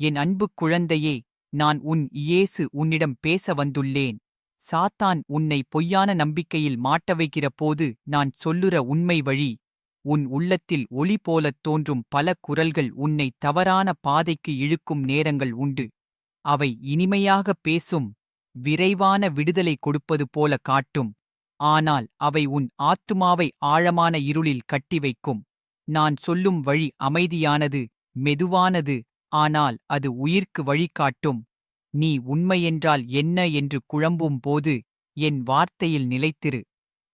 என் அன்புக் குழந்தையே நான் உன் இயேசு உன்னிடம் பேச வந்துள்ளேன். சாத்தான் உன்னை பொய்யான நம்பிக்கையில் மாட்ட வைக்கிற போது நான் சொல்லுற உண்மை வழி உன் உள்ளத்தில் ஒளி போலத் தோன்றும் பல குரல்கள் உன்னை தவறான பாதைக்கு இழுக்கும் நேரங்கள் உண்டு. அவை இனிமையாகப் பேசும் விரைவான விடுதலை கொடுப்பது போல காட்டும். ஆனால் அவை உன் ஆத்துமாவை ஆழமான இருளில் கட்டி வைக்கும். நான் சொல்லும் வழி அமைதியானது மெதுவானது ஆனால் அது உயிர்க்கு வழிகாட்டும். நீ உண்மையென்றால் என்ன என்று குழம்பும் போது என் வார்த்தையில் நிலைத்திரு.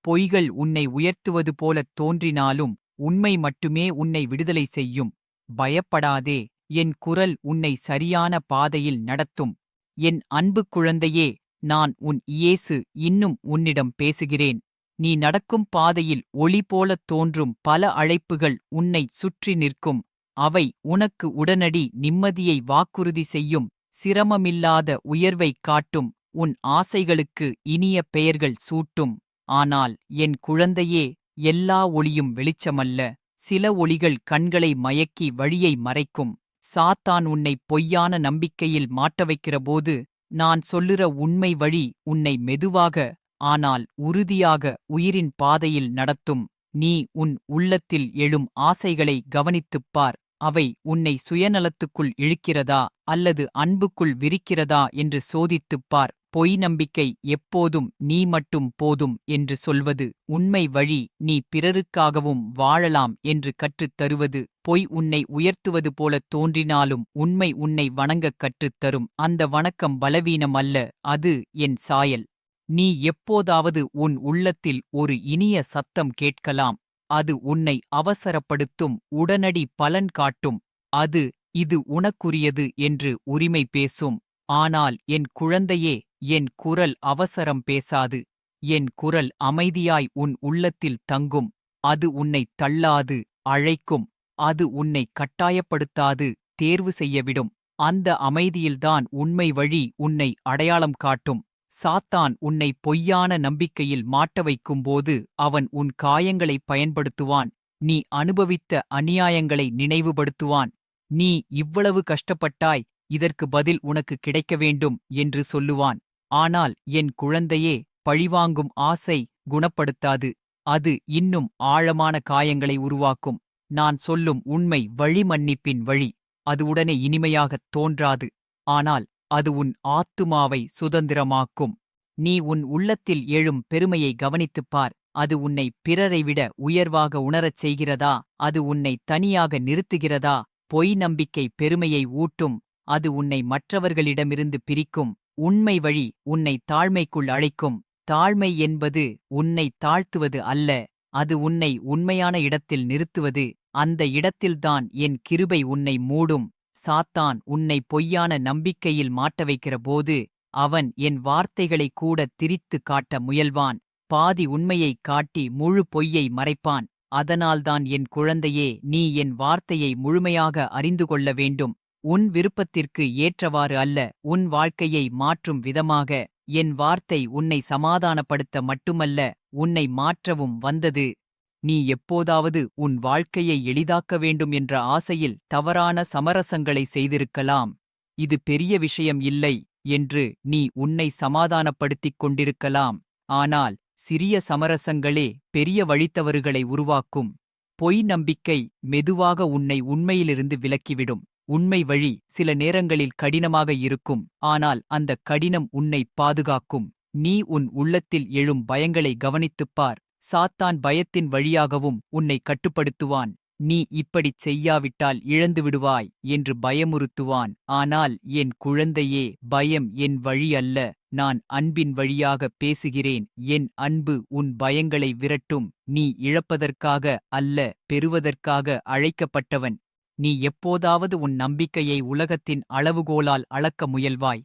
பொய்கள் உன்னை உயர்த்துவது போலத் தோன்றினாலும் உண்மை மட்டுமே உன்னை விடுதலை செய்யும். பயப்படாதே என் குரல் உன்னை சரியான பாதையில் நடத்தும். என் அன்பு குழந்தையே நான் உன் இயேசு இன்னும் உன்னிடம் பேசுகிறேன். நீ நடக்கும் பாதையில் ஒளி போலத் தோன்றும் பல அழைப்புகள் உன்னை சுற்றி நிற்கும். அவை உனக்கு உடனடி நிம்மதியை வாக்குறுதி செய்யும் சிரமமில்லாத உயர்வைக் காட்டும் உன் ஆசைகளுக்கு இனிய பெயர்கள் சூட்டும். ஆனால் என் குழந்தையே எல்லா ஒளியும் வெளிச்சமல்ல. சில ஒளிகள் கண்களை மயக்கி வழியை மறைக்கும். சாத்தான் உன்னை பொய்யான நம்பிக்கையில் மாட்ட வைக்கிறபோது நான் சொல்லுற உண்மை வழி உன்னை மெதுவாக ஆனால் உறுதியாக உயிரின் பாதையில் நடத்தும். நீ உன் உள்ளத்தில் எழும் ஆசைகளை கவனித்துப் பார். அவை உன்னை சுயநலத்துக்குள் இழுக்கிறதா அல்லது அன்புக்குள் விரிக்கிறதா என்று சோதித்துப் பார். பொய் நம்பிக்கை எப்போதும் நீ மட்டும் போதும் என்று சொல்வது உண்மை வழி. நீ பிறருக்காகவும் வாழலாம் என்று கற்றுத் தருவது. பொய் உன்னை உயர்த்துவது போலத் தோன்றினாலும் உண்மை உன்னை வணங்கக் கற்றுத்தரும் அந்த வணக்கம் பலவீனம் அல்ல அது என் சாயல். நீ எப்போதாவது உன் உள்ளத்தில் ஒரு இனிய சத்தம் கேட்கலாம். அது உன்னை அவசரப்படுத்தும் உடனடி பலன் காட்டும். அது இது உனக்குரியது என்று உரிமை பேசும். ஆனால் என் குழந்தையே என் குரல் அவசரம் பேசாது. என் குரல் அமைதியாய் உன் உள்ளத்தில் தங்கும். அது உன்னை தள்ளாது அழைக்கும். அது உன்னை கட்டாயப்படுத்தாது தேர்வு செய்யவிடும். அந்த அமைதியில்தான் உண்மை வழி உன்னை அடையாளம் காட்டும். சாத்தான் உன்னை பொய்யான நம்பிக்கையில் மாட்ட வைக்கும்போது அவன் உன் காயங்களைப் பயன்படுத்துவான். நீ அனுபவித்த அநியாயங்களை நினைவுபடுத்துவான். நீ இவ்வளவு கஷ்டப்பட்டாய் இதற்கு பதில் உனக்கு கிடைக்க வேண்டும் என்று சொல்லுவான். ஆனால் என் குழந்தையே பழிவாங்கும் ஆசை குணப்படுத்தாது. அது இன்னும் ஆழமான காயங்களை உருவாக்கும். நான் சொல்லும் உண்மை வழி மன்னிப்பின் வழி. அது உடனே இனிமையாகத் தோன்றாது. ஆனால் அது உன் ஆத்துமாவை சுதந்திரமாக்கும். நீ உன் உள்ளத்தில் எழும் பெருமையை கவனித்துப் பார். அது உன்னை பிறரை விட உயர்வாக உணரச் செய்கிறதா? அது உன்னை தனியாக நிறுத்துகிறதா? பொய் நம்பிக்கை பெருமையை ஊட்டும். அது உன்னை மற்றவர்களிடமிருந்து பிரிக்கும். உண்மை வழி உன்னை தாழ்மைக்குள் அழைக்கும். தாழ்மை என்பது உன்னை தாழ்த்துவது அல்ல. அது உன்னை உண்மையான இடத்தில் நிறுத்துவது. அந்த இடத்தில்தான் என் கிருபை உன்னை மூடும். சாத்தான் உன்னை பொய்யான நம்பிக்கையில் மாட்ட வைக்கிற போது அவன் என் வார்த்தைகளை கூட திரித்து காட்ட முயல்வான். பாதி உண்மையைக் காட்டி முழு பொய்யை மறைப்பான். அதனால்தான் என் குழந்தையே நீ என் வார்த்தையை முழுமையாக அறிந்து கொள்ள வேண்டும். உன் விருப்பத்திற்கு ஏற்றவாறு அல்ல உன் வாழ்க்கையை மாற்றும் விதமாக. என் வார்த்தை உன்னை சமாதானப்படுத்த மட்டுமல்ல உன்னை மாற்றவும் வந்தது. நீ எப்போதாவது உன் வாழ்க்கையை எளிதாக்க வேண்டும் என்ற ஆசையில் தவறான சமரசங்களை செய்திருக்கலாம். இது பெரிய விஷயம் இல்லை என்று நீ உன்னை சமாதானப்படுத்திக் கொண்டிருக்கலாம். ஆனால் சிறிய சமரசங்களே பெரிய வழித்தவறுகளை உருவாக்கும். பொய் நம்பிக்கை மெதுவாக உன்னை உண்மையிலிருந்து விலக்கிவிடும். உண்மை வழி சில நேரங்களில் கடினமாக இருக்கும். ஆனால் அந்த கடினம் உன்னை பாதுகாக்கும். நீ உன் உள்ளத்தில் எழும் பயங்களை கவனித்துப் பார். சாத்தான் பயத்தின் வழியாகவும் உன்னை கட்டுப்படுத்துவான். நீ இப்படிச் செய்யாவிட்டால் இழந்து விடுவாய் என்று பயமுறுத்துவான். ஆனால் என் குழந்தையே பயம் என் வழி அல்ல. நான் அன்பின் வழியாகப் பேசுகிறேன். என் அன்பு உன் பயங்களை விரட்டும். நீ இழப்பதற்காக அல்ல பெறுவதற்காக அழைக்கப்பட்டவன். நீ எப்போதாவது உன் நம்பிக்கையை உலகத்தின் அளவுகோலால் அளக்க முயல்வாய்.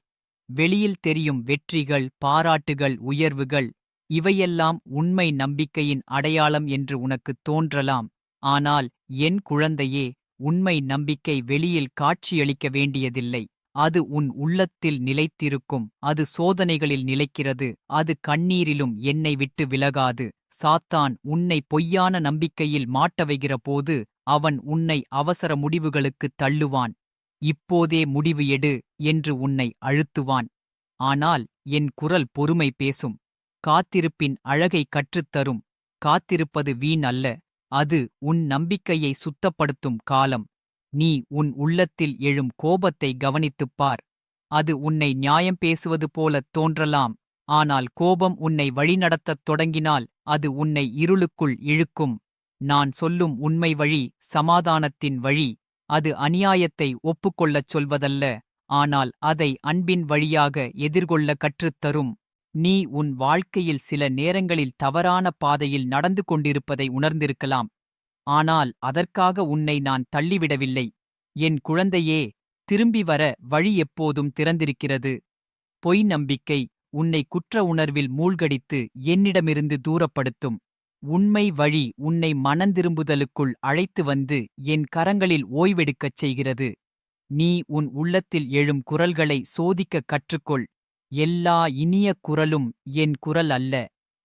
வெளியில் தெரியும் வெற்றிகள் பாராட்டுகள் உயர்வுகள் இவையெல்லாம் உண்மை நம்பிக்கையின் அடையாளம் என்று உனக்குத் தோன்றலாம். ஆனால் என் குழந்தையே உண்மை நம்பிக்கை வெளியில் காட்சியளிக்க வேண்டியதில்லை. அது உன் உள்ளத்தில் நிலைத்திருக்கும். அது சோதனைகளில் நிலைக்கிறது. அது கண்ணீரிலும் என்னை விட்டு விலகாது. சாத்தான் உன்னை பொய்யான நம்பிக்கையில் மாட்டவைகிற போது அவன் உன்னை அவசர முடிவுகளுக்குத் தள்ளுவான். இப்போதே முடிவு எடு என்று உன்னை அழுத்துவான். ஆனால் என் குரல் பொறுமை பேசும். காத்திருப்பின் அழகை கற்றுத்தரும். காத்திருப்பது வீண் அல்ல. அது உன் நம்பிக்கையை சுத்தப்படுத்தும் காலம். நீ உன் உள்ளத்தில் எழும் கோபத்தை கவனித்துப் பார். அது உன்னை நியாயம் பேசுவது போலத் தோன்றலாம். ஆனால் கோபம் உன்னை வழிநடத்தத் தொடங்கினால் அது உன்னை இருளுக்குள் இழுக்கும். நான் சொல்லும் உண்மை வழி சமாதானத்தின் வழி. அது அநியாயத்தை ஒப்புக்கொள்ளச் சொல்வதல்ல. ஆனால் அதை அன்பின் வழியாக எதிர்கொள்ள கற்றுத்தரும். நீ உன் வாழ்க்கையில் சில நேரங்களில் தவறான பாதையில் நடந்து கொண்டிருப்பதை உணர்ந்திருக்கலாம். ஆனால் அதற்காக உன்னை நான் தள்ளிவிடவில்லை. என் குழந்தையே திரும்பி வர வழி எப்போதும் திறந்திருக்கிறது. பொய் நம்பிக்கை உன்னை குற்ற உணர்வில் மூழ்கடித்து என்னிடமிருந்து தூரப்படுத்தும். உண்மை வழி உன்னை மனந்திரும்புதலுக்குள் அழைத்து வந்து என் கரங்களில் ஓய்வெடுக்கச் செய்கிறது. நீ உன் உள்ளத்தில் எழும் குரல்களை சோதிக்கக் கற்றுக்கொள். எல்லா இனிய குரலும் என் குரல் அல்ல.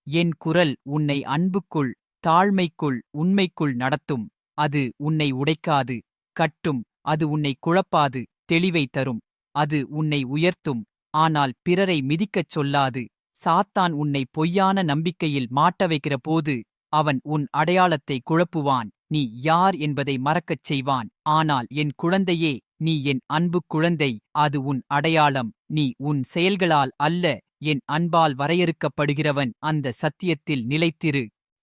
என் குரல் உன்னை அன்புக்குள் தாழ்மைக்குள் உண்மைக்குள் நடத்தும். அது உன்னை உடைக்காது கட்டும். அது உன்னை குழப்பாது தெளிவை தரும். அது உன்னை உயர்த்தும். ஆனால் பிறரை மிதிக்கச் சொல்லாது. சாத்தான் உன்னை பொய்யான நம்பிக்கையில் மாட்ட வைக்கிற போது அவன் உன் அடையாளத்தை குழப்புவான். நீ யார் என்பதை மறக்கச் செய்வான். ஆனால் என் குழந்தையே நீ என் அன்பு குழந்தை அது உன் அடையாளம். நீ உன் செயல்களால் அல்ல என் அன்பால் வரையறுக்கப்படுகிறவன். அந்த சத்தியத்தில் நிலைத்திரு.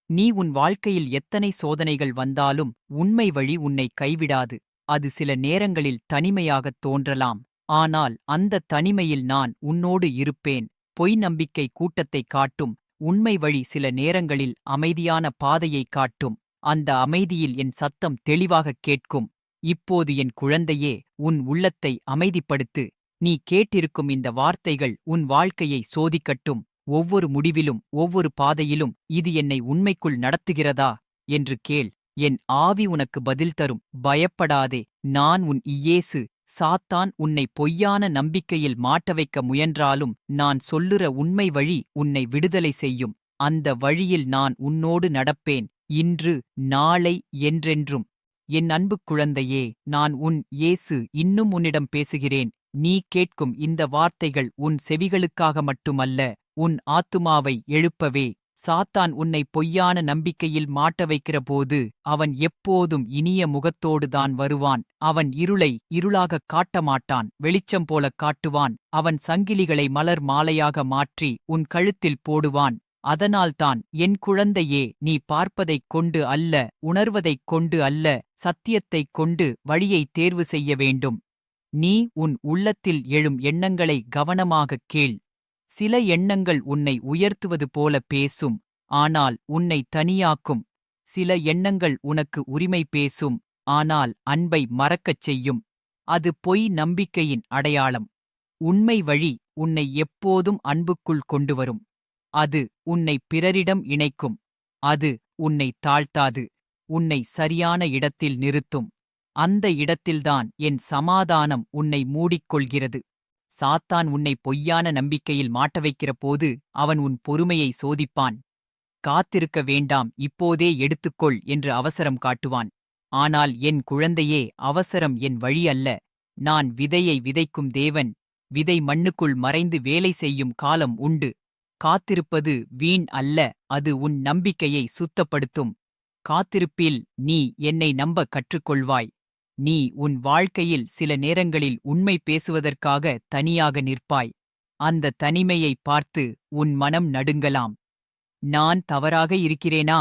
நீ உன் வாழ்க்கையில் எத்தனை சோதனைகள் வந்தாலும் உண்மை வழி உன்னை கைவிடாது. அது சில நேரங்களில் தனிமையாகத் தோன்றலாம். ஆனால் அந்த தனிமையில் நான் உன்னோடு இருப்பேன். பொய் நம்பிக்கை கூட்டத்தைக் காட்டும். உண்மை வழி சில நேரங்களில் அமைதியான பாதையைக் காட்டும். அந்த அமைதியில் என் சத்தம் தெளிவாகக் கேட்கும். இப்போது என் குழந்தையே உன் உள்ளத்தை அமைதிப்படுத்து. நீ கேட்டிருக்கும் இந்த வார்த்தைகள் உன் வாழ்க்கையை சோதிக்கட்டும். ஒவ்வொரு முடிவிலும் ஒவ்வொரு பாதையிலும் இது என்னை உண்மைக்குள் நடத்துகிறதா? என்று கேள். என் ஆவி உனக்கு பதில் தரும். பயப்படாதே. நான் உன் இயேசு. சாத்தான் உன்னை பொய்யான நம்பிக்கையில் மாட்ட வைக்க முயன்றாலும் நான் சொல்லுற உண்மை வழி உன்னை விடுதலை செய்யும். அந்த வழியில் நான் உன்னோடு நடப்பேன். இன்று நாளை என்றென்றும். என் அன்பு குழந்தையே நான் உன் இயேசு இன்னும் உன்னிடம் பேசுகிறேன். நீ கேட்கும் இந்த வார்த்தைகள் உன் செவிகளுக்காக மட்டுமல்ல உன் ஆத்துமாவை எழுப்பவே. சாத்தான் உன்னை பொய்யான நம்பிக்கையில் மாட்ட வைக்கிற போது அவன் எப்போதும் இனிய முகத்தோடுதான் வருவான். அவன் இருளை இருளாகக் காட்டமாட்டான் வெளிச்சம் போலக் காட்டுவான். அவன் சங்கிலிகளை மலர் மாலையாக மாற்றி உன் கழுத்தில் போடுவான். அதனால்தான் என் குழந்தையே நீ பார்ப்பதைக் கொண்டு அல்ல உணர்வதைக் கொண்டு அல்ல சத்தியத்தைக் கொண்டு வழியை தேர்வு செய்ய வேண்டும். நீ உன் உள்ளத்தில் எழும் எண்ணங்களை கவனமாகக் கேள். சில எண்ணங்கள் உன்னை உயர்த்துவது போல பேசும் ஆனால் உன்னை தனியாக்கும். சில எண்ணங்கள் உனக்கு உரிமை பேசும் ஆனால் அன்பை மறக்கச் செய்யும். அது பொய் நம்பிக்கையின் அடையாளம். உண்மை வழி உன்னை எப்போதும் அன்புக்குள் கொண்டு வரும். அது உன்னை பிறரிடம் இணைக்கும். அது உன்னை தாழ்த்தாது. உன்னை சரியான இடத்தில் நிறுத்தும். அந்த இடத்தில்தான் என் சமாதானம் உன்னை மூடிக்கொள்கிறது. சாத்தான் உன்னை பொய்யான நம்பிக்கையில் மாட்ட வைக்கிற போது அவன் உன் பொறுமையை சோதிப்பான். காத்திருக்க வேண்டாம் இப்போதே எடுத்துக்கொள் என்று அவசரம் காட்டுவான். ஆனால் என் குழந்தையே அவசரம் என் வழி அல்ல. நான் விதையை விதைக்கும் தேவன். விதை மண்ணுக்குள் மறைந்து வேலை செய்யும் காலம் உண்டு. காத்திருப்பது வீண் அல்ல அது உன் நம்பிக்கையை சுத்தப்படுத்தும். காத்திருப்பில் நீ என்னை நம்ப கற்றுக்கொள்வாய். நீ உன் வாழ்க்கையில் சில நேரங்களில் உண்மை பேசுவதற்காக தனியாக நிற்பாய். அந்த தனிமையை பார்த்து உன் மனம் நடுங்கலாம். நான் தவறாக இருக்கிறேனா?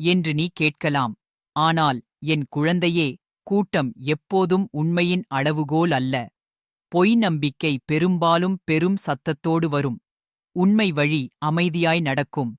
என்று நீ கேட்கலாம். ஆனால் என் குழந்தையே கூட்டம் எப்போதும் உண்மையின் அளவுகோல் அல்ல. பொய் நம்பிக்கை பெரும்பாலும் பெரும் சத்தத்தோடு வரும். உண்மை வழி அமைதியாய் நடக்கும்.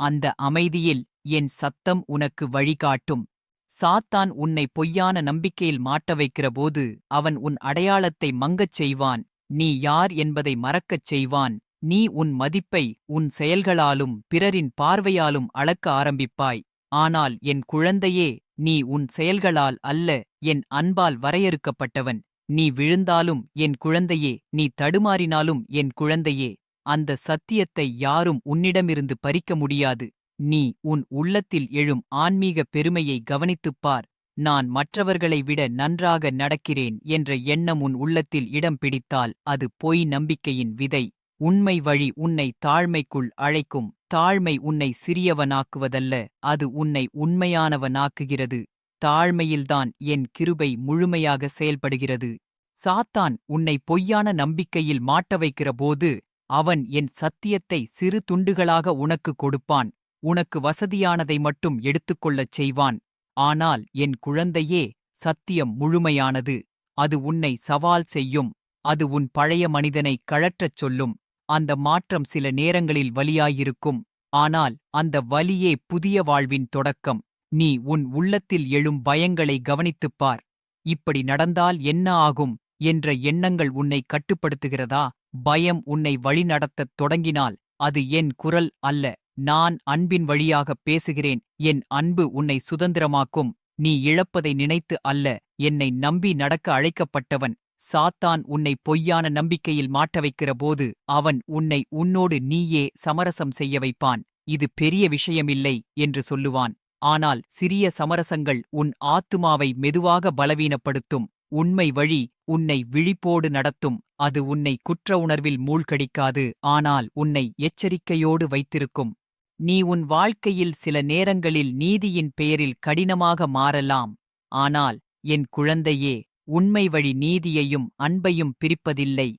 அந்த அமைதியில் என் சத்தம் உனக்கு வழிகாட்டும் சாத்தான் உன்னை பொய்யான நம்பிக்கையில் மாட்ட வைக்கிறபோது அவன் உன் அடையாளத்தை மங்கச் செய்வான். நீ யார் என்பதை மறக்கச் செய்வான். நீ உன் மதிப்பை உன் செயல்களாலும் பிறரின் பார்வையாலும் அளக்க ஆரம்பிப்பாய். ஆனால் என் குழந்தையே நீ உன் செயல்களால் அல்ல என் அன்பால் வரையறுக்கப்பட்டவன். நீ விழுந்தாலும் என் குழந்தையே நீ தடுமாறினாலும் என் குழந்தையே. அந்த சத்தியத்தை யாரும் உன்னிடமிருந்து பறிக்க முடியாது. நீ உன் உள்ளத்தில் எழும் ஆன்மீக பெருமையை கவனித்துப் பார். நான் மற்றவர்களை விட நன்றாக நடக்கிறேன் என்ற எண்ணம் உன் உள்ளத்தில் இடம் பிடித்தால் அது பொய் நம்பிக்கையின் விதை. உண்மை வழி உன்னை தாழ்மைக்குள் அழைக்கும். தாழ்மை உன்னை சிறியவனாக்குவதல்ல அது உன்னை உண்மையானவனாக்குகிறது. தாழ்மையில்தான் என் கிருபை முழுமையாக செயல்படுகிறது. சாத்தான் உன்னை பொய்யான நம்பிக்கையில் மாட்ட வைக்கிறபோது அவன் என் சத்தியத்தை சிறு துண்டுகளாக உனக்கு கொடுப்பான். உனக்கு வசதியானதை மட்டும் எடுத்துக்கொள்ளச் செய்வான். ஆனால் என் குழந்தையே சத்தியம் முழுமையானது. அது உன்னை சவால் செய்யும். அது உன் பழைய மனிதனை கழற்றச் சொல்லும். அந்த மாற்றம் சில நேரங்களில் வலியாயிருக்கும். ஆனால் அந்த வலியே புதிய வாழ்வின் தொடக்கம். நீ உன் உள்ளத்தில் எழும் பயங்களை கவனித்துப் பார். இப்படி நடந்தால் என்ன ஆகும்? என்ற எண்ணங்கள் உன்னை கட்டுப்படுத்துகிறதா? பயம் உன்னை வழிநடத்தத் தொடங்கினால் அது என் குரல் அல்ல நான் அன்பின் வழியாகப் பேசுகிறேன் என் அன்பு உன்னை சுதந்திரமாக்கும் நீ இழப்பதை நினைத்து அல்ல என்னை நம்பி நடக்க அழைக்கப்பட்டவன் சாத்தான் உன்னை பொய்யான நம்பிக்கையில் மாட்ட வைக்கிறபோது அவன் உன்னை உன்னோடு நீயே சமரசம் செய்ய வைப்பான் இது பெரிய விஷயமில்லை என்று சொல்லுவான் ஆனால் சிறிய சமரசங்கள் உன் ஆத்துமாவை மெதுவாக பலவீனப்படுத்தும் உண்மை வழி உன்னை விழிப்போடு நடத்தும். அது உன்னை குற்ற உணர்வில் மூழ்கடிக்காது. ஆனால் உன்னை எச்சரிக்கையோடு வைத்திருக்கும். நீ உன் வாழ்க்கையில் சில நேரங்களில் நீதியின் பெயரில் கடினமாக மாறலாம். ஆனால் என் குழந்தையே உண்மை வழி நீதியையும் அன்பையும் பிரிப்பதில்லை.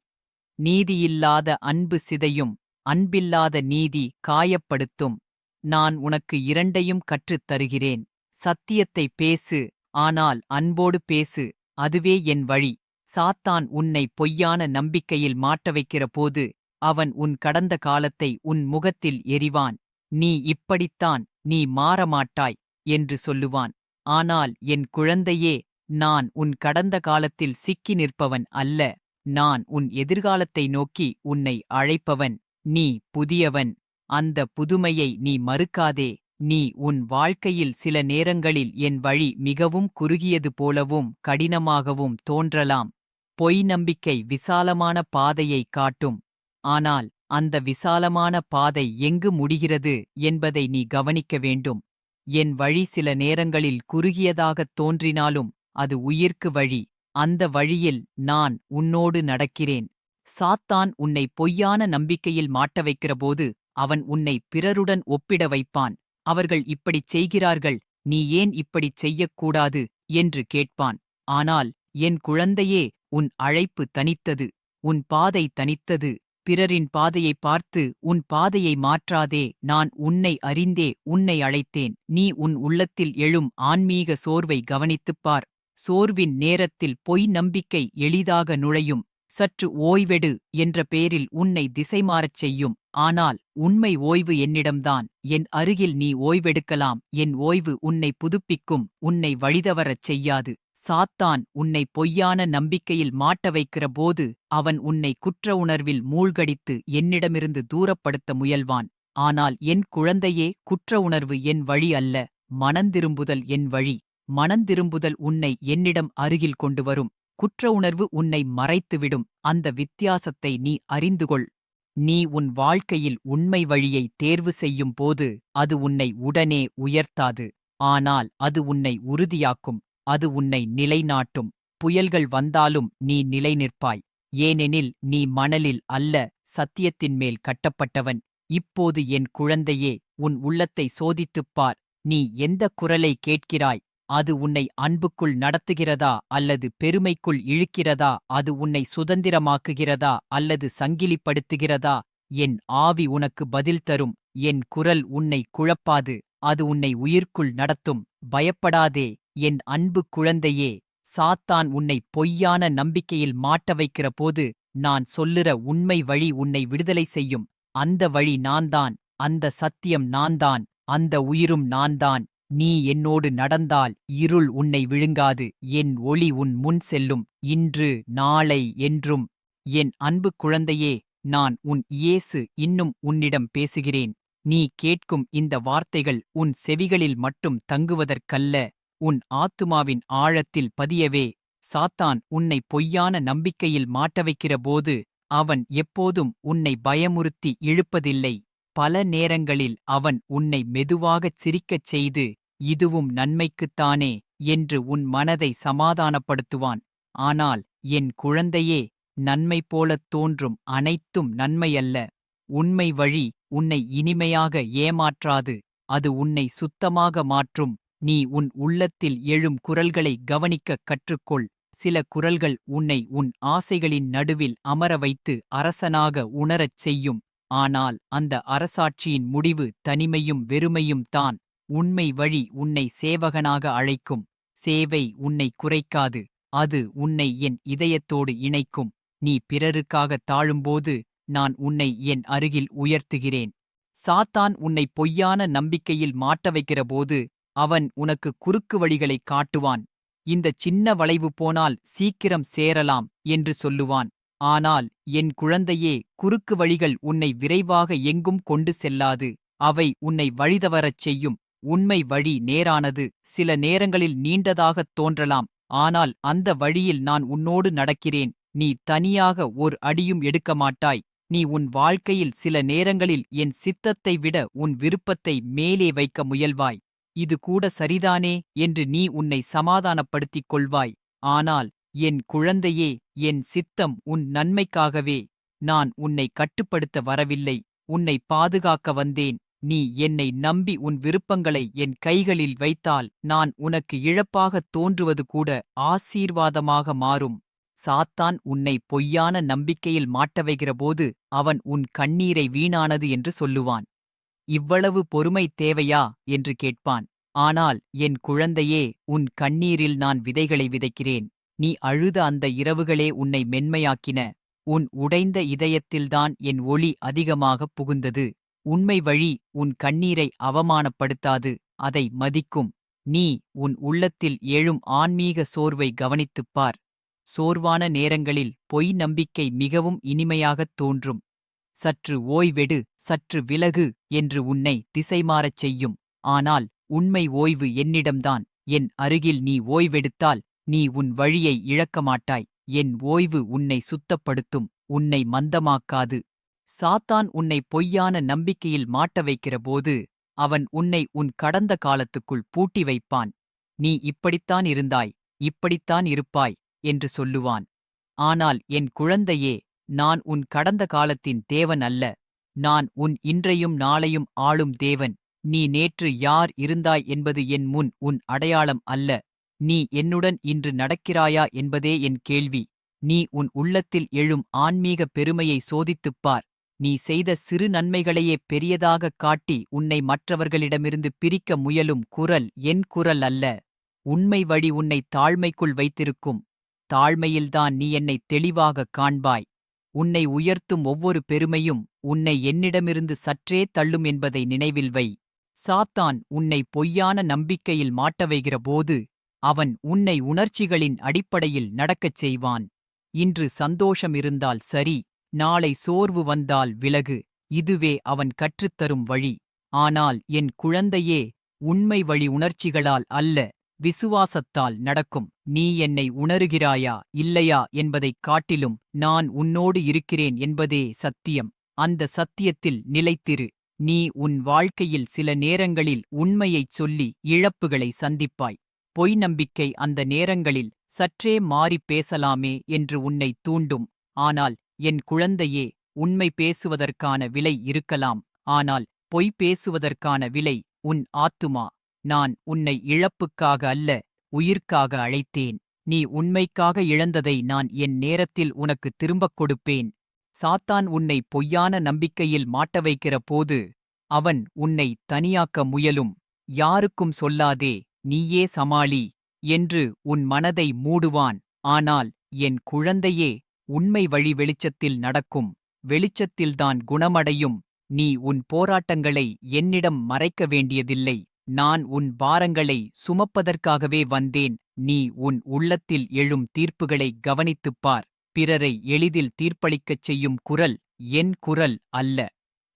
நீதியில்லாத அன்பு சிதையும் அன்பில்லாத நீதி காயப்படுத்தும். நான் உனக்கு இரண்டையும் கற்றுத் தருகிறேன். சத்தியத்தை பேசு ஆனால் அன்போடு பேசு. அதுவே என் வழி. சாத்தான் உன்னை பொய்யான நம்பிக்கையில் மாட்ட வைக்கிற போது அவன் உன் கடந்த காலத்தை உன் முகத்தில் எறிவான். நீ இப்படித்தான் நீ மாறமாட்டாய் என்று சொல்லுவான். ஆனால் என் குழந்தையே நான் உன் கடந்த காலத்தில் சிக்கி நிற்பவன் அல்ல. நான் உன் எதிர்காலத்தை நோக்கி உன்னை அழைப்பவன். நீ புதியவன். அந்த புதுமையை நீ மறுக்காதே. நீ உன் வாழ்க்கையில் சில நேரங்களில் என் வழி மிகவும் குறுகியது போலவும் கடினமாகவும் தோன்றலாம். பொய் நம்பிக்கை விசாலமான பாதையை காட்டும். ஆனால் அந்த விசாலமான பாதை எங்கு முடிகிறது என்பதை நீ கவனிக்க வேண்டும். என் வழி சில நேரங்களில் குறுகியதாகத் தோன்றினாலும் அது உயிர்க்கு வழி. அந்த வழியில் நான் உன்னோடு நடக்கிறேன். சாத்தான் உன்னை பொய்யான நம்பிக்கையில் மாட்ட வைக்கிறபோது அவன் உன்னை பிறருடன் ஒப்பிட வைப்பான். அவர்கள் இப்படிச் செய்கிறார்கள் நீ ஏன் இப்படிச் செய்யக்கூடாது? என்று கேட்பான். ஆனால் என் குழந்தையே உன் அழைப்பு தனித்தது உன் பாதை தனித்தது பிறரின் பாதையை பார்த்து உன் பாதையை மாற்றாதே நான் உன்னை அறிந்தே உன்னை அழைத்தேன் நீ உன் உள்ளத்தில் எழும் ஆன்மீக சோர்வை கவனித்துப் பார். சோர்வின் நேரத்தில் பொய் நம்பிக்கை எளிதாக நுழையும் சற்று ஓய்வெடு என்ற பேரில் உன்னை திசைமாறச் செய்யும். ஆனால் உண்மை ஓய்வு என்னிடம்தான். என் அருகில் நீ ஓய்வெடுக்கலாம். என் ஓய்வு உன்னை புதுப்பிக்கும். உன்னை வழிதவரச் செய்யாது. சாத்தான் உன்னை பொய்யான நம்பிக்கையில் மாட்ட வைக்கிற போது அவன் உன்னை குற்ற உணர்வில் மூழ்கடித்து என்னிடமிருந்து தூரப்படுத்த முயல்வான். ஆனால் என் குழந்தையே குற்ற உணர்வு என் வழி அல்ல. மனந்திரும்புதல் என் வழி. மனந்திரும்புதல் உன்னை என்னிடம் அருகில் கொண்டு வரும். குற்ற உணர்வு உன்னை மறைத்துவிடும். அந்த வித்தியாசத்தை நீ அறிந்துகொள். நீ உன் வாழ்க்கையில் உண்மை வழியை தேர்வு செய்யும் போது அது உன்னை உடனே உயர்த்தாது. ஆனால் அது உன்னை உறுதியாக்கும் அது உன்னை நிலைநாட்டும். புயல்கள் வந்தாலும் நீ நிலை நிற்பாய் ஏனெனில் நீ மணலில் அல்ல சத்தியத்தின் மேல் கட்டப்பட்டவன். இப்போது என் குழந்தையே உன் உள்ளத்தை சோதித்துப் பார். நீ எந்த குரலை கேட்கிறாய்? அது உன்னை அன்புக்குள் நடத்துகிறதா அல்லது பெருமைக்குள் இழுக்கிறதா? அது உன்னை சுதந்திரமாக்குகிறதா அல்லது சங்கிலிப்படுத்துகிறதா? என் ஆவி உனக்கு பதில் தரும். என் குரல் உன்னை குழப்பாது. அது உன்னை உயிர்க்குள் நடத்தும். பயப்படாதே. என் அன்பு குழந்தையே. சாத்தான் உன்னை பொய்யான நம்பிக்கையில் மாட்ட வைக்கிற போது நான் சொல்லுற உண்மை வழி உன்னை விடுதலை செய்யும். அந்த வழி நான்தான். அந்த சத்தியம் நான்தான். அந்த உயிரும் நான்தான். நீ என்னோடு நடந்தால் இருள் உன்னை விழுங்காது. என் ஒளி உன் முன் செல்லும். இன்று நாளை என்றும். என் அன்பு குழந்தையே நான் உன் இயேசு இன்னும் உன்னிடம் பேசுகிறேன். நீ கேட்கும் இந்த வார்த்தைகள் உன் செவிகளில் மட்டும் தங்குவதற்கல்ல. உன் ஆத்துமாவின் ஆழத்தில் பதியவே. சாத்தான் உன்னை பொய்யான நம்பிக்கையில் மாட்ட வைக்கிறபோது அவன் எப்போதும் உன்னை பயமுறுத்தி இழுப்பதில்லை. பல நேரங்களில் அவன் உன்னை மெதுவாகச் சிரிக்கச் செய்து இதுவும் நன்மைக்குத்தானே என்று உன் மனதை சமாதானப்படுத்துவான். ஆனால் என் குழந்தையே நன்மை போலத் தோன்றும் அனைத்தும் நன்மையல்ல. உண்மை வழி உன்னை இனிமையாக ஏமாற்றாது. அது உன்னை சுத்தமாக மாற்றும். நீ உன் உள்ளத்தில் எழும் குரல்களை கவனிக்கக் கற்றுக்கொள். சில குரல்கள் உன்னை உன் ஆசைகளின் நடுவில் அமர வைத்து அரசனாக உணரச் செய்யும். ஆனால் அந்த அரசாட்சியின் முடிவு தனிமையும் வெறுமையும் தான் உண்மை வழி உன்னை சேவகனாக அழைக்கும். சேவை உன்னை குறைக்காது அது உன்னை என் இதயத்தோடு இணைக்கும். நீ பிறருக்காக தாழும்போது நான் உன்னை என் அருகில் உயர்த்துகிறேன். சாத்தான் உன்னை பொய்யான நம்பிக்கையில் மாட்ட வைக்கிறபோது அவன் உனக்கு குறுக்கு வழிகளைக் காட்டுவான். இந்த சின்ன வளைவு போனால் சீக்கிரம் சேரலாம் என்று சொல்லுவான். ஆனால் என் குழந்தையே குறுக்கு வழிகள் உன்னை விரைவாக எங்கும் கொண்டு செல்லாது. அவை உன்னை வழிதவரச் செய்யும். உண்மை வழி நேரானது. சில நேரங்களில் நீண்டதாகத் தோன்றலாம். ஆனால் அந்த வழியில் நான் உன்னோடு நடக்கிறேன். நீ தனியாக ஓர் அடியும் எடுக்க மாட்டாய். நீ உன் வாழ்க்கையில் சில நேரங்களில் என் சித்தத்தை விட உன் விருப்பத்தை மேலே வைக்க முயல்வாய். இது கூட சரிதானே? என்று நீ உன்னை சமாதானப்படுத்திக் கொள்வாய். ஆனால் என் குழந்தையே என் சித்தம் உன் நன்மைக்காகவே. நான் உன்னை கட்டுப்படுத்த வரவில்லை. உன்னை பாதுகாக்க வந்தேன். நீ என்னை நம்பி உன் விருப்பங்களை என் கைகளில் வைத்தால் நான் உனக்கு இழப்பாகத் தோன்றுவது கூட ஆசீர்வாதமாக மாறும். சாத்தான் உன்னை பொய்யான நம்பிக்கையில் மாட்டவைகிறபோது அவன் உன் கண்ணீரை வீணானது என்று சொல்லுவான். இவ்வளவு பொறுமை தேவையா? என்று கேட்பான். ஆனால் என் குழந்தையே உன் கண்ணீரில் நான் விதைகளை விதைக்கிறேன். நீ அழுத அந்த இரவுகளே உன்னை மென்மையாக்கின. உன் உடைந்த இதயத்தில்தான் என் ஒளி அதிகமாகப் புகுந்தது. உண்மை வழி உன் கண்ணீரை அவமானப்படுத்தாது அதை மதிக்கும். நீ உன் உள்ளத்தில் எழும் ஆன்மீக சோர்வை கவனித்துப் பார். சோர்வான நேரங்களில் பொய் நம்பிக்கை மிகவும் இனிமையாகத் தோன்றும். சற்று ஓய்வெடு சற்று விலகு என்று உன்னை திசைமாறச் செய்யும். ஆனால் உண்மை ஓய்வு என்னிடம்தான். என் அருகில் நீ ஓய்வெடுத்தால் நீ உன் வழியை இழக்க மாட்டாய். என் ஓய்வு உன்னை சுத்தப்படுத்தும். உன்னை மந்தமாக்காது. சாத்தான் உன்னை பொய்யான நம்பிக்கையில் மாட்ட வைக்கிறபோது அவன் உன்னை உன் கடந்த காலத்துக்குள் பூட்டி வைப்பான். நீ இப்படித்தான் இருந்தாய். இப்படித்தான் இருப்பாய் என்று சொல்லுவான். ஆனால் என் குழந்தையே நான் உன் கடந்த காலத்தின் தேவன் அல்ல. நான் உன் இன்றையும் நாளையும் ஆளும் தேவன். நீ நேற்று யார் இருந்தாய் என்பது என் முன் உன் அடையாளம் அல்ல. நீ என்னுடன் இன்று நடக்கிறாயா என்பதே என் கேள்வி. நீ உன் உள்ளத்தில் எழும் ஆன்மீக பெருமையை சோதித்துப் பார். நீ செய்த சிறு நன்மைகளையே பெரியதாகக் காட்டி உன்னை மற்றவர்களிடமிருந்து பிரிக்க முயலும் குரல் என் குரல் அல்ல. உண்மை வழி உன்னை தாழ்மைக்குள் வைத்திருக்கும். தாழ்மையில்தான் நீ என்னை தெளிவாகக் காண்பாய். உன்னை உயர்த்தும் ஒவ்வொரு பெருமையும் உன்னை என்னிடமிருந்து சற்றே தள்ளும் என்பதை நினைவில் வை. சாத்தான் உன்னை பொய்யான நம்பிக்கையில் மாட்ட வைகிற போது அவன் உன்னை உணர்ச்சிகளின் அடிப்படையில் நடக்கச் செய்வான். இன்று சந்தோஷம் இருந்தால் சரி நாளை சோர்வு வந்தால் விலகு இதுவே அவன் கற்றுத்தரும் வழி. ஆனால் என் குழந்தையே உண்மை வழி உணர்ச்சிகளால் அல்ல விசுவாசத்தால் நடக்கும். நீ என்னை உணருகிறாயா இல்லையா என்பதைக் காட்டிலும் நான் உன்னோடு இருக்கிறேன் என்பதே சத்தியம். அந்த சத்தியத்தில் நிலைத்திரு. நீ உன் வாழ்க்கையில் சில நேரங்களில் உண்மையைச் சொல்லி இழப்புகளை சந்திப்பாய். பொய் நம்பிக்கை அந்த நேரங்களில் சற்றே மாறிப் பேசலாமே என்று உன்னை தூண்டும். ஆனால் என் குழந்தையே உண்மை பேசுவதற்கான விலை இருக்கலாம். ஆனால் பொய் பேசுவதற்கான விலை உன் ஆத்துமா. நான் உன்னை இழப்புக்காக அல்ல உயிர்க்காக அழைத்தேன். நீ உண்மைக்காக இழந்ததை நான் என் நேரத்தில் உனக்கு திரும்பக் கொடுப்பேன். சாத்தான் உன்னை பொய்யான நம்பிக்கையில் மாட்ட வைக்கிற போது அவன் உன்னை தனியாக்க முயலும். யாருக்கும் சொல்லாதே நீயே சமாளி என்று உன் மனதை மூடுவான். ஆனால் என் குழந்தையே உண்மை வழி வெளிச்சத்தில் நடக்கும். வெளிச்சத்தில்தான் குணமடையும். நீ உன் போராட்டங்களை என்னிடம் மறைக்க வேண்டியதில்லை. நான் உன் பாரங்களை சுமப்பதற்காகவே வந்தேன். நீ உன் உள்ளத்தில் எழும் தீர்ப்புகளை கவனித்துப் பார். பிறரை எளிதில் தீர்ப்பளிக்கச் செய்யும் குரல் என் குரல் அல்ல.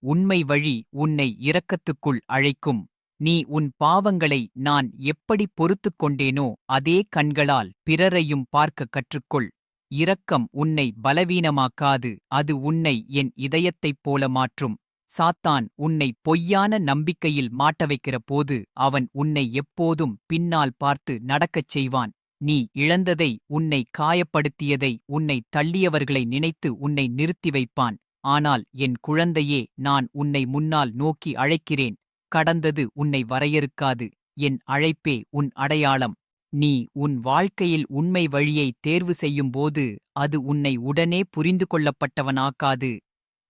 உண்மை வழி உன்னை இரக்கத்துக்குள் அழைக்கும். நீ உன் பாவங்களை நான் எப்படி பொறுத்துக் கொண்டேனோ அதே கண்களால் பிறரையும் பார்க்க கற்றுக்கொள். இரக்கம் உன்னை பலவீனமாக்காது அது உன்னை என் இதயத்தைப் போல மாற்றும். சாத்தான் உன்னை பொய்யான நம்பிக்கையில் மாட்ட வைக்கிற போது அவன் உன்னை எப்போதும் பின்னால் பார்த்து நடக்கச் செய்வான். நீ இழந்ததை உன்னை காயப்படுத்தியதை உன்னை தள்ளியவர்களை நினைத்து உன்னை நிறுத்தி வைப்பான். ஆனால் என் குழந்தையே நான் உன்னை முன்னால் நோக்கி அழைக்கிறேன். கடந்தது உன்னை வரையறுக்காது. என் அழைப்பே உன் அடையாளம். நீ உன் வாழ்க்கையில் உண்மை வழியை தேர்வு செய்யும்போது அது உன்னை உடனே புரிந்து கொள்ளப்பட்டவனாக்காது.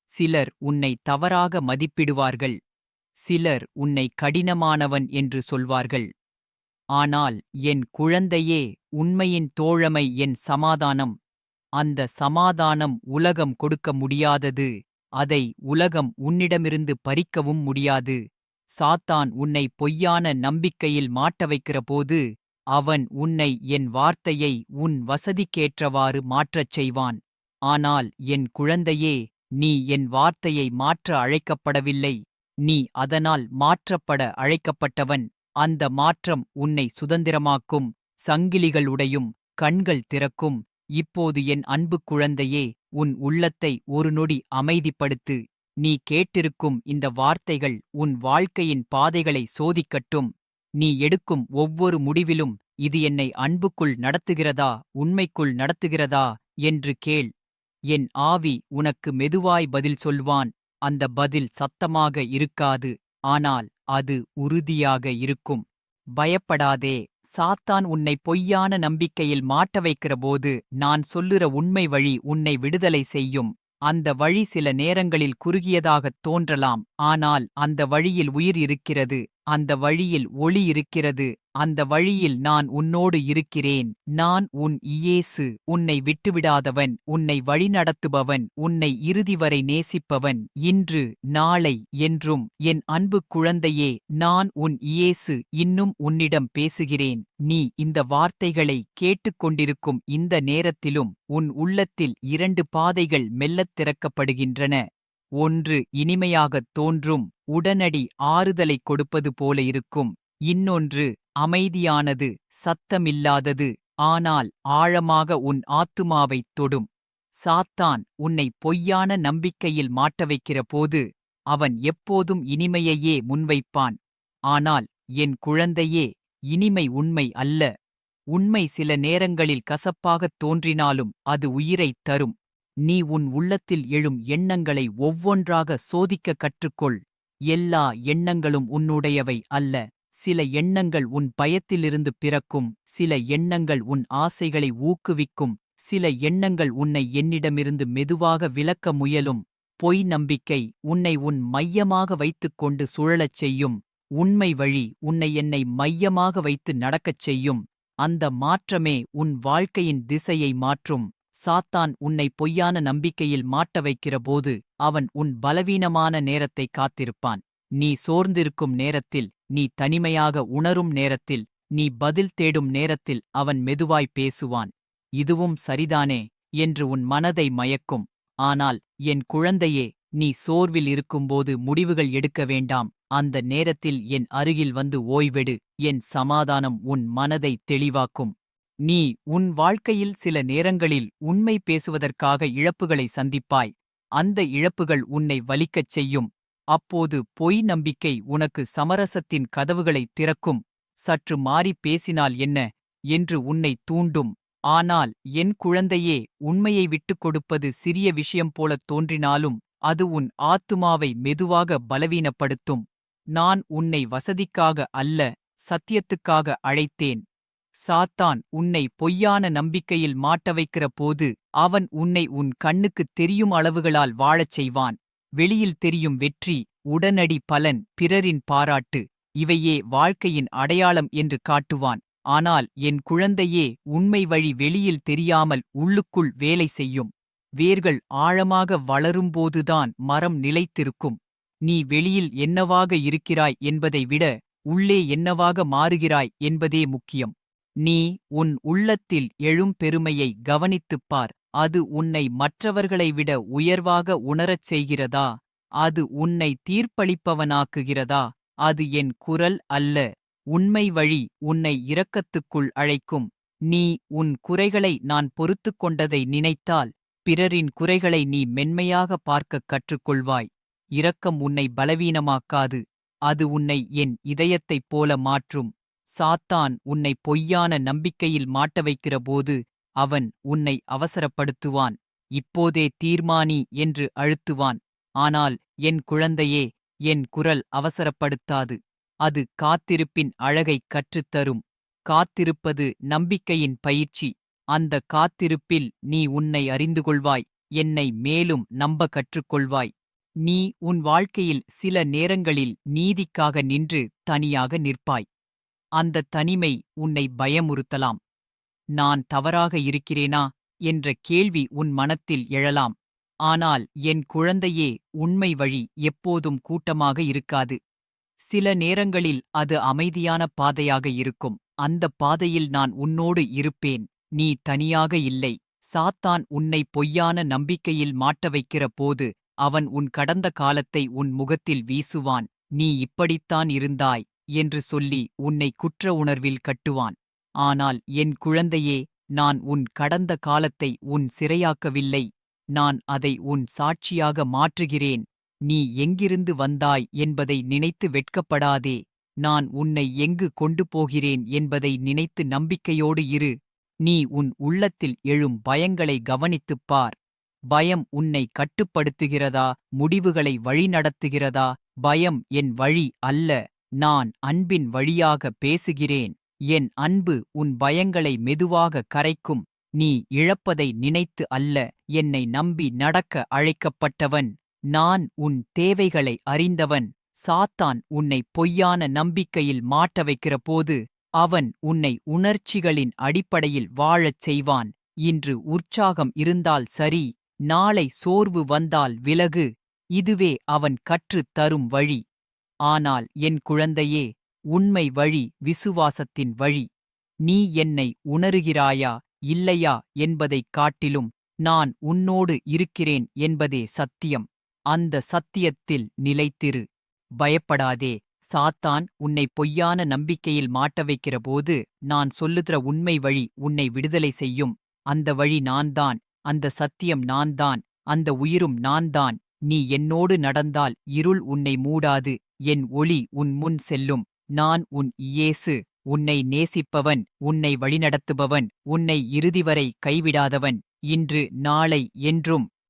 சிலர் உன்னை தவறாக மதிப்பிடுவார்கள். சிலர் உன்னை கடினமானவன் என்று சொல்வார்கள். ஆனால் என் குழந்தையே உண்மையின் தோழமை என் சமாதானம். அந்த சமாதானம் உலகம் கொடுக்க முடியாதது. அதை உலகம் உன்னிடமிருந்து பறிக்கவும் முடியாது. சாத்தான் உன்னை பொய்யான நம்பிக்கையில் மாட்ட வைக்கிறபோது அவன் உன்னை என் வார்த்தையை உன் வசதிக்கேற்றவாறு மாற்றச் செய்வான். ஆனால் என் குழந்தையே நீ என் வார்த்தையை மாற்ற அழைக்கப்படவில்லை. நீ அதனால் மாற்றப்பட அழைக்கப்பட்டவன். அந்த மாற்றம் உன்னை சுதந்திரமாக்கும் சங்கிலிகளுடையும் கண்கள் திறக்கும். இப்போது என் அன்பு குழந்தையே உன் உள்ளத்தை ஒரு நொடி அமைதிப்படுத்து. நீ கேட்டிருக்கும் இந்த வார்த்தைகள் உன் வாழ்க்கையின் பாதைகளை சோதிக்கட்டும். நீ எடுக்கும் ஒவ்வொரு முடிவிலும் இது என்னை அன்புக்குள் நடத்துகிறதா உண்மைக்குள் நடத்துகிறதா என்று கேள். என் ஆவி உனக்கு மெதுவாய் பதில் சொல்வான் அந்த பதில் சத்தமாக இருக்காது ஆனால் அது உறுதியாக இருக்கும். பயப்படாதே சாத்தான் உன்னை பொய்யான நம்பிக்கையில் மாட்ட வைக்கிறபோது நான் சொல்லுற உண்மை வழி உன்னை விடுதலை செய்யும். அந்த வழி சில நேரங்களில் குறுகியதாகத் தோன்றலாம் ஆனால் அந்த வழியில் உயிர் இருக்கிறது. அந்த வழியில் ஒளி இருக்கிறது. அந்த வழியில் நான் உன்னோடு இருக்கிறேன். நான் உன் இயேசு. உன்னை விட்டுவிடாதவன். உன்னை வழிநடத்துபவன். உன்னை இறுதி வரை நேசிப்பவன். இன்று நாளை என்றும் என் அன்பு குழந்தையே நான் உன் இயேசு. இன்னும் உன்னிடம் பேசுகிறேன். நீ இந்த வார்த்தைகளை கேட்டுக்கொண்டிருக்கும் இந்த நேரத்திலும் உன் உள்ளத்தில் இரண்டு பாதைகள் மெல்லத் திறக்கப்படுகின்றன. ஒன்று இனிமையாகத் தோன்றும் உடனடி ஆறுதலைக் கொடுப்பது போல இருக்கும் இன்னொன்று அமைதியானது சத்தமில்லாதது ஆனால் ஆழமாக உன் ஆத்துமாவைத் தொடும். சாத்தான் உன்னை பொய்யான நம்பிக்கையில் மாட்ட வைக்கிற போது அவன் எப்போதும் இனிமையையே முன்வைப்பான். ஆனால் என் குழந்தையே இனிமை உண்மை அல்ல. உண்மை சில நேரங்களில் கசப்பாகத் தோன்றினாலும் அது உயிரைத் தரும். நீ உன் உள்ளத்தில் எழும் எண்ணங்களை ஒவ்வொன்றாக சோதிக்க கற்றுக்கொள். எல்லா எண்ணங்களும் உன்னுடையவை அல்ல. சில எண்ணங்கள் உன் பயத்திலிருந்து பிறக்கும். சில எண்ணங்கள் உன் ஆசைகளை ஊக்குவிக்கும். சில எண்ணங்கள் உன்னை என்னிடமிருந்து மெதுவாக விலக்க முயலும். பொய் நம்பிக்கை உன்னை உன் மையமாக வைத்துக் கொண்டு சுழலச் செய்யும். உண்மை வழி உன்னை என்னை மையமாக வைத்து நடக்கச் செய்யும். அந்த மாற்றமே உன் வாழ்க்கையின் திசையை மாற்றும். சாத்தான் உன்னை பொய்யான நம்பிக்கையில் மாட்ட வைக்கிற போது அவன் உன் பலவீனமான நேரத்தை காத்திருப்பான். நீ சோர்ந்திருக்கும் நேரத்தில் நீ தனிமையாக உணரும் நேரத்தில் நீ பதில் தேடும் நேரத்தில் அவன் மெதுவாய் பேசுவான். இதுவும் சரிதானே? என்று உன் மனதை மயக்கும். ஆனால் என் குழந்தையே நீ சோர்வில் இருக்கும்போது முடிவுகள் எடுக்க வேண்டாம். அந்த நேரத்தில் என் அருகில் வந்து ஓய்வெடு. என் சமாதானம் உன் மனதை தெளிவாக்கும். நீ உன் வாழ்க்கையில் சில நேரங்களில் உண்மை பேசுவதற்காக இழப்புகளை சந்திப்பாய். அந்த இழப்புகள் உன்னை வலிக்கச் செய்யும். அப்போது பொய் நம்பிக்கை உனக்கு சமரசத்தின் கதவுகளை திறக்கும். சற்று மாறிப் பேசினால் என்ன? என்று உன்னை தூண்டும். ஆனால் என் குழந்தையே உண்மையை விட்டுக் கொடுப்பது சிறிய விஷயம் போலத் தோன்றினாலும் அது உன் ஆத்துமாவை மெதுவாக பலவீனப்படுத்தும். நான் உன்னை வசதிக்காக அல்ல சத்தியத்துக்காக அழைத்தேன். சாத்தான் உன்னை பொய்யான நம்பிக்கையில் மாட்ட வைக்கிற போது அவன் உன்னை உன் கண்ணுக்குத் தெரியும் அளவுகளால் வாழச் செய்வான். வெளியில் தெரியும் வெற்றி உடனடி பலன் பிறரின் பாராட்டு இவையே வாழ்க்கையின் அடையாளம் என்று காட்டுவான். ஆனால் என் குழந்தையே உண்மை வழி வெளியில் தெரியாமல் உள்ளுக்குள் வேலை செய்யும். வேர்கள் ஆழமாக வளரும்போதுதான் மரம் நிலைத்திருக்கும். நீ வெளியில் என்னவாக இருக்கிறாய் என்பதை விட உள்ளே என்னவாக மாறுகிறாய் என்பதே முக்கியம். நீ உன் உள்ளத்தில் எழும் பெருமையை கவனித்துப் பார். அது உன்னை மற்றவர்களை விட உயர்வாக உணரச் செய்கிறதா? அது உன்னை தீர்ப்பளிப்பவனாக்குகிறதா? அது என் குரல் அல்ல உண்மை வழி உன்னை இரக்கத்துக்குள் அழைக்கும். நீ உன் குறைகளை நான் பொறுத்துக் கொண்டதை நினைத்தால் பிறரின் குறைகளை நீ மென்மையாக பார்க்கக் கற்றுக்கொள்வாய். இரக்கம் உன்னை பலவீனமாக்காது அது உன்னை என் இதயத்தைப் போல மாற்றும். சாத்தான் உன்னை பொய்யான நம்பிக்கையில் மாட்ட வைக்கிறபோது அவன் உன்னை அவசரப்படுத்துவான். இப்போதே தீர்மானி என்று அழுத்துவான். ஆனால் என் குழந்தையே என் குரல் அவசரப்படுத்தாது. அது காத்திருப்பின் அழகைக் கற்றுத்தரும். காத்திருப்பது நம்பிக்கையின் பயிற்சி. அந்த காத்திருப்பில் நீ உன்னை அறிந்து கொள்வாய். என்னை மேலும் நம்ப கற்றுக்கொள்வாய். நீ உன் வாழ்க்கையில் சில நேரங்களில் நீதிக்காக நின்று தனியாக நிற்பாய். அந்த தனிமை உன்னை பயமுறுத்தலாம். நான் தவறாக இருக்கிறேனா? என்ற கேள்வி உன் மனத்தில் எழலாம். ஆனால் என் குழந்தையே உண்மை வழி எப்போதும் கூட்டமாக இருக்காது. சில நேரங்களில் அது அமைதியான பாதையாக இருக்கும். அந்த பாதையில் நான் உன்னோடு இருப்பேன். நீ தனியாக இல்லை. சாத்தான் உன்னை பொய்யான நம்பிக்கையில் மாட்ட வைக்கிற போது அவன் உன் கடந்த காலத்தை உன் முகத்தில் வீசுவான். நீ இப்படித்தான் இருந்தாய். என்று சொல்லி உன்னை குற்ற உணர்வில் கட்டுவான். ஆனால் என் குழந்தையே நான் உன் கடந்த காலத்தை உன் சிறையாக்கவில்லை. நான் அதை உன் சாட்சியாக மாற்றுகிறேன். நீ எங்கிருந்து வந்தாய் என்பதை நினைத்து வெட்கப்படாதே. நான் உன்னை எங்கு கொண்டு போகிறேன் என்பதை நினைத்து நம்பிக்கையோடு இரு. நீ உன் உள்ளத்தில் எழும் பயங்களை கவனித்துப் பார். பயம் உன்னை கட்டுப்படுத்துகிறதா? முடிவுகளை வழிநடத்துகிறதா? பயம் என் வழி அல்ல. நான் அன்பின் வழியாக பேசுகிறேன். என் அன்பு உன் பயங்களை மெதுவாக கரைக்கும். நீ இழப்பதை நினைத்து அல்ல. என்னை நம்பி நடக்க அழைக்கப்பட்டவன். நான் உன் தேவைகளை அறிந்தவன். சாத்தான் உன்னை பொய்யான நம்பிக்கையில் மாட்ட வைக்கிற போது அவன் உன்னை உணர்ச்சிகளின் அடிப்படையில் வாழச் செய்வான். இன்று உற்சாகம் இருந்தால் சரி. நாளை சோர்வு வந்தால் விலகு. இதுவே அவன் கற்றுத் தரும் வழி. ஆனால் என் குழந்தையே உண்மை வழி விசுவாசத்தின் வழி. நீ என்னை உணருகிறாயா இல்லையா என்பதைக் காட்டிலும் நான் உன்னோடு இருக்கிறேன் என்பதே சத்தியம். அந்த சத்தியத்தில் நிலைத்திரு. பயப்படாதே. சாத்தான் உன்னை பொய்யான நம்பிக்கையில் மாட்ட வைக்கிறபோது நான் சொல்லுகிற உண்மை வழி உன்னை விடுதலை செய்யும். அந்த வழி நான்தான் அந்த சத்தியம் நான்தான் அந்த உயிரும் நான்தான். நீ என்னோடு நடந்தால் இருள் உன்னை மூடாது. என் ஒளி உன் முன் செல்லும். நான் உன் இயேசு. உன்னை நேசிப்பவன். உன்னை வழிநடத்துபவன். உன்னை இறுதிவரை கைவிடாதவன். இன்று நாளை என்றும்